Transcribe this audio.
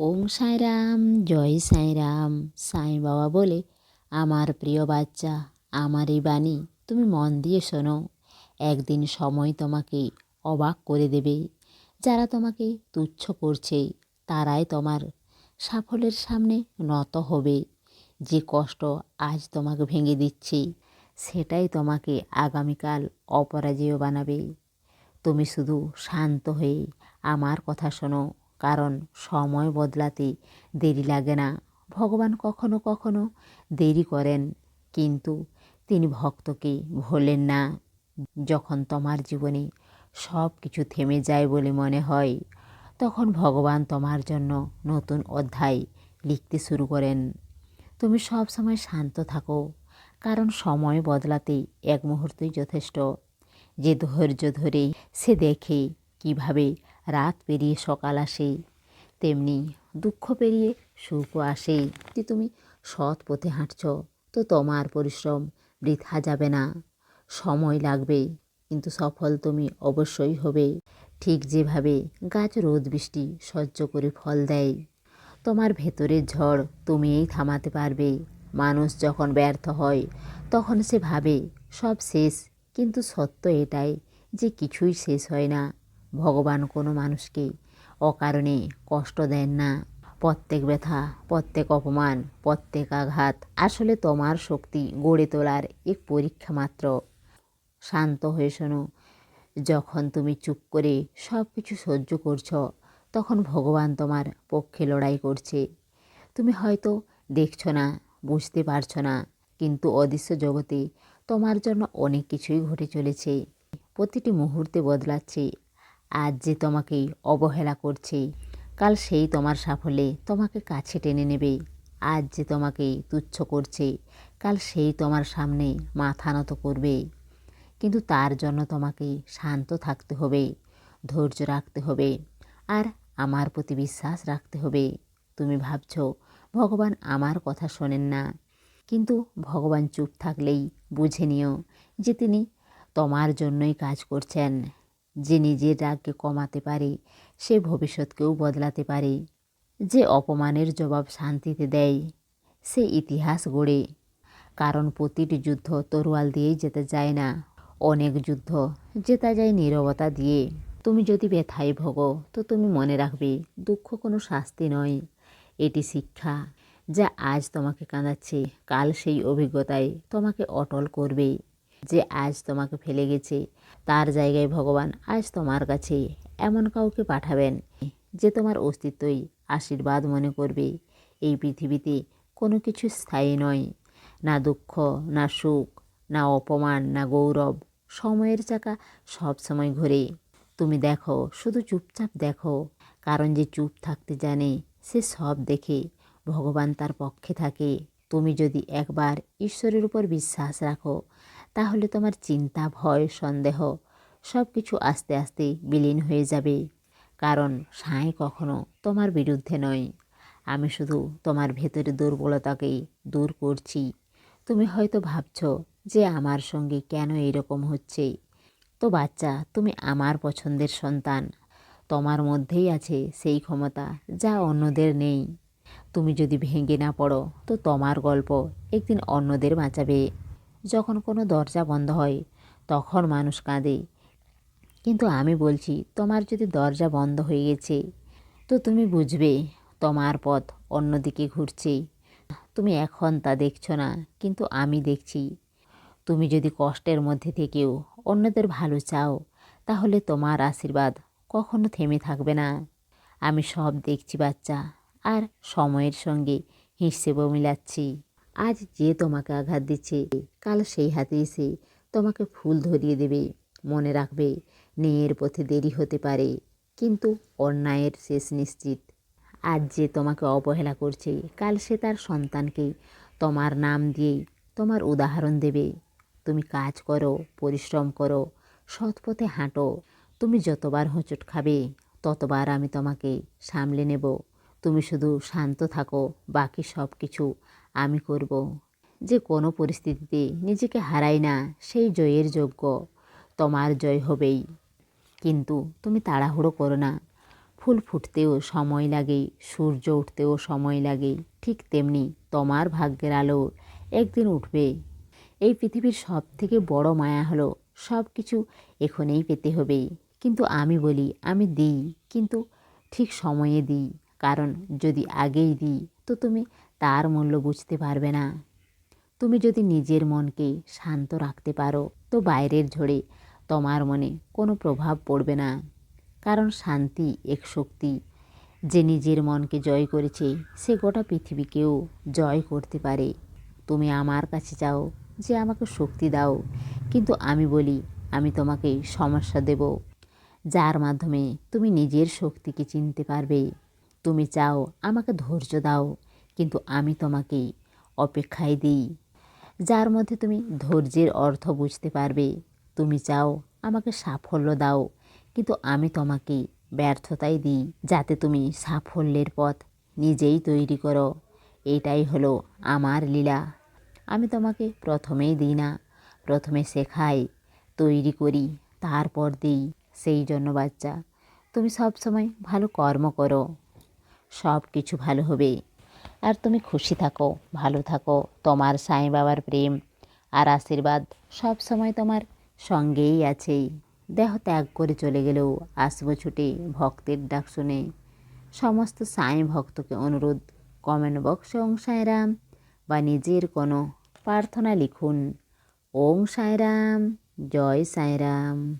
ওং সাঁইরাম, জয় সাঁইরাম, সাঁই বাবা বলে, আমার প্রিয় বাচ্চা আমার এই বাণী, তুমি মন দিয়ে শোনো। একদিন সময় তোমাকে অবাক করে দেবে। যারা তোমাকে তুচ্ছ করছে, তারাই তোমার সাফল্যের সামনে নত হবে। যে কষ্ট আজ তোমাকে ভেঙে দিচ্ছে, সেটাই তোমাকে আগামীকাল অপরাজেয় বানাবে। তুমি শুধু শান্ত হয়ে আমার কথা শোনো। কারণ সময় বদলাতে দেরি লাগে না। ভগবান কখনো কখনো দেরি করেন, কিন্তু তিনি ভক্তকে ভোলেন না। যখন তোমার জীবনে সব কিছু থেমে যায় বলে মনে হয়, তখন ভগবান তোমার জন্য নতুন অধ্যায় লিখতে শুরু করেন। তুমি সব সময় শান্ত থাকো, কারণ সময় বদলাতে এক মুহূর্তই যথেষ্ট। যে ধৈর্য ধরে সে দেখে কীভাবে রাত পেরিয়ে সকাল আসে তেমনি দুঃখ পেরিয়ে সুখও আসে যদি তুমি সৎ পথে হাঁটছ, তো তোমার পরিশ্রম বৃথা যাবে না। সময় লাগবে কিন্তু সফল তুমি অবশ্যই হবে। ঠিক যেভাবে গাছ রোদ বৃষ্টি সহ্য করে ফল দেয়, তোমার ভেতরের ঝড় তুমিই থামাতে পারবে। মানুষ যখন ব্যর্থ হয়, তখন সে ভাবে সব শেষ, কিন্তু সত্য এটাই যে কিছুই শেষ হয় না। ভগবান কোনো মানুষকে অকারণে কষ্ট দেন না। প্রত্যেক ব্যথা, প্রত্যেক অপমান, প্রত্যেক আঘাত আসলে তোমার শক্তি গড়ে তোলার এক পরীক্ষা মাত্র। শান্ত হয়ে শোনো, যখন তুমি চুপ করে সব কিছু সহ্য করছ, তখন ভগবান তোমার পক্ষে লড়াই করছে। তুমি হয়তো দেখছ না, বুঝতে পারছ না, কিন্তু অদৃশ্য জগতে তোমার জন্য অনেক কিছুই ঘটে চলেছে। প্রতিটি মুহূর্তে বদলাচ্ছে। আজ যে তোমাকে অবহেলা করছে, কাল সেই তোমার সাফল্যে তোমাকে কাছে টেনে নেবে। আজ যে তোমাকে তুচ্ছ করছে, কাল সেই তোমার সামনে মাথা নত করবে। কিন্তু তার জন্য তোমাকে শান্ত থাকতে হবে, ধৈর্য রাখতে হবে আর আমার প্রতি বিশ্বাস রাখতে হবে। তুমি ভাবছ, ভগবান আমার কথা শোনেন না। কিন্তু ভগবান চুপ থাকলেই বুঝে নিও যে তিনি তোমার জন্যই কাজ করছেন। যে নিজের রাগকে কমাতে পারে, সে ভবিষ্যৎকেও বদলাতে পারে। যে অপমানের জবাব শান্তিতে দেয়, সে ইতিহাস গড়ে। কারণ প্রতিটি যুদ্ধ তরোয়াল দিয়েই যেতে যায় না। অনেক যুদ্ধ জেতা যায় নীরবতা দিয়ে। তুমি যদি ব্যথায় ভোগো, তো তুমি মনে রাখবে, দুঃখ কোনো শাস্তি নয়। এটি শিক্ষা যা আজ তোমাকে কাঁদাচ্ছে, কাল সেই অভিজ্ঞতায় তোমাকে অটল করবে। যে আজ তোমাকে ফেলে গেছে, তার জায়গায় ভগবান আজ তোমার কাছে এমন কাউকে পাঠাবেন যে তোমার অস্তিত্বই আশীর্বাদ মনে করবে। এই পৃথিবীতে কোনো কিছু স্থায়ী নয়। না দুঃখ, না সুখ, না অপমান, না গৌরব, সময়ের চাকা সব সময় ঘোরে। তুমি দেখো, শুধু চুপচাপ দেখো। কারণ যে চুপ থাকতে জানে, সে সব দেখে। ভগবান তার পক্ষে থাকে। তুমি যদি একবার ঈশ্বরের উপর বিশ্বাস রাখো তাহলে তোমার চিন্তা, ভয়, সন্দেহ সব কিছু আস্তে আস্তে বিলীন হয়ে যাবে। কারণ সাঁই কখনো তোমার বিরুদ্ধে নয়। আমি শুধু তোমার ভেতরে দুর্বলতাকেই দূর করছি। তুমি হয়তো ভাবছ যে আমার সঙ্গে কেন এরকম হচ্ছে। তো বাচ্চা, তুমি আমার পছন্দের সন্তান। তোমার মধ্যেই আছে সেই ক্ষমতা যা অন্যদের নেই। তুমি যদি ভেঙে না পড়ো, তো তোমার গল্প একদিন অন্যদের বাঁচাবে। যখন কোনো দরজা বন্ধ হয়, তখন মানুষ কাঁদে। কিন্তু আমি বলছি, তোমার যদি দরজা বন্ধ হয়ে গেছে, তো তুমি বুঝবে তোমার পথ অন্যদিকে ঘুরছে। তুমি এখন তা দেখছ না, কিন্তু আমি দেখছি। তুমি যদি কষ্টের মধ্যে থেকেও অন্যদের ভালো চাও, তাহলে তোমার আশীর্বাদ কখনো থেমে থাকবে না। আমি সব দেখছি বাচ্চা, আর সময়ের সঙ্গে হিসেবও মিলাচ্ছি। আজ যে তোমাকে আঘাত দিচ্ছে, কাল সেই হাতে এসে তোমাকে ফুল ধরিয়ে দেবে, মনে রাখবে, ন্যায়ের পথে দেরি হতে পারে। কিন্তু অন্যায়ের শেষ নিশ্চিত। আজ যে তোমাকে অবহেলা করছে, কাল সে তার সন্তানকে তোমার নাম দিয়েই তোমার উদাহরণ দেবে। তুমি কাজ করো, পরিশ্রম করো সৎ পথে হাঁটো। তুমি যতবার হোঁচট খাবে, ততবার আমি তোমাকে সামলে নেব। তুমি শুধু শান্ত থাকো, বাকি সব কিছু আমি করব। যে কোনো পরিস্থিতিতে নিজেকে হারাই না, সেই জয়ের যোগ্য। তোমার জয় হবেই। কিন্তু তুমি তাড়াহুড়ো করো না। ফুল ফুটতেও সময় লাগে সূর্য উঠতেও সময় লাগে ঠিক তেমনি তোমার ভাগ্যের আলো একদিন উঠবে। এই পৃথিবীর সব থেকে বড় মায়া হলো সব কিছু এখনেই পেতে হবে কিন্তু আমি বলি, আমি দিই। কিন্তু ঠিক সময়ে দিই। কারণ যদি আগেই দিই তো তুমি তার মূল্য বুঝতে পারবে না। তুমি যদি নিজের মনকে শান্ত রাখতে পারো, তো বাইরের ঝড়ে তোমার মনে কোনো প্রভাব পড়বে না। কারণ শান্তি এক শক্তি। যে নিজের মনকে জয় করেছে, সে গোটা পৃথিবীকেও জয় করতে পারে। তুমি আমার কাছে যাও যে আমাকে শক্তি দাও, কিন্তু আমি বলি, আমি তোমাকে সমস্যা দেব। যার মাধ্যমে তুমি নিজের শক্তিকে চিনতে পারবে। তুমি চাও, আমাকে ধৈর্য দাও, কিন্তু আমি তোমাকে অপেক্ষায় দিই। যার মধ্যে তুমি ধৈর্যের অর্থ বুঝতে পারবে। তুমি চাও, আমাকে সাফল্য দাও, কিন্তু আমি তোমাকে ব্যর্থতাই দিই। যাতে তুমি সাফল্যের পথ নিজেই তৈরি করো, এটাই হলো আমার লীলা। আমি তোমাকে প্রথমেই দিই না, প্রথমে শেখাই, তৈরি করি, তারপর দিই। সেই জন্য বাচ্চা, তুমি সবসময় ভালো কর্ম করো। সব কিছু ভালো হবে। আর তুমি খুশি থাকো, ভালো থাকো। তোমার সাই বাবার প্রেম আর আশীর্বাদ সব সময় তোমার সঙ্গেই আছে। দেহ ত্যাগ করে চলে গেলেও আসব ছুটে ভক্তের ডাক শুনে। সমস্ত সাই ভক্তকে অনুরোধ কমেন্ট বক্সে ওং সাঁয়রাম বা নিজের কোনো প্রার্থনা লিখুন। ওং সাঁয়রাম জয় সাঁয়রাম